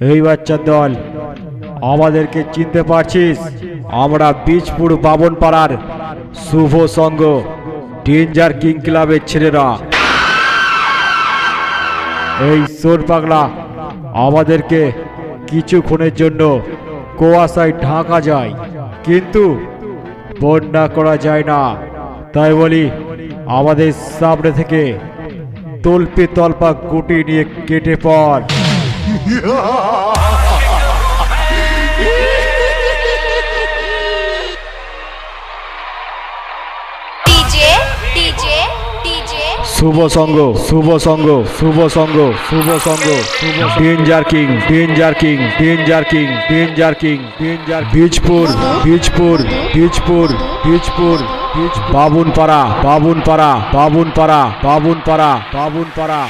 এই বাচ্চার দল, আমাদেরকে চিনতে পারছিস? আমরা বীজপুর বাবন পাড়ার শুভ সঙ্গ ডেঞ্জার কিং ক্লাবের ছেলেরা। এই সোর পাগলা, আমাদেরকে কিছুক্ষণের জন্য কুয়াশায় ঢাকা যায়। কিন্তু বন্যা করা যায় না। তাই বলি, আমাদের সামনে থেকে তল্পে তল্পা গুটি নিয়ে কেটে পড়। শুভ সঙ্গ শুভ সঙ্গ শুভ সঙ্গ শুভ সঙ্গ, শুভ danger king danger king danger king danger king danger Bijpur Bijpur Bijpur Bijpur বীজ বাবুনপাড়া বাবুনপাড়া বাবুনপাড়া বাবুনপাড়া বাবুনপাড়া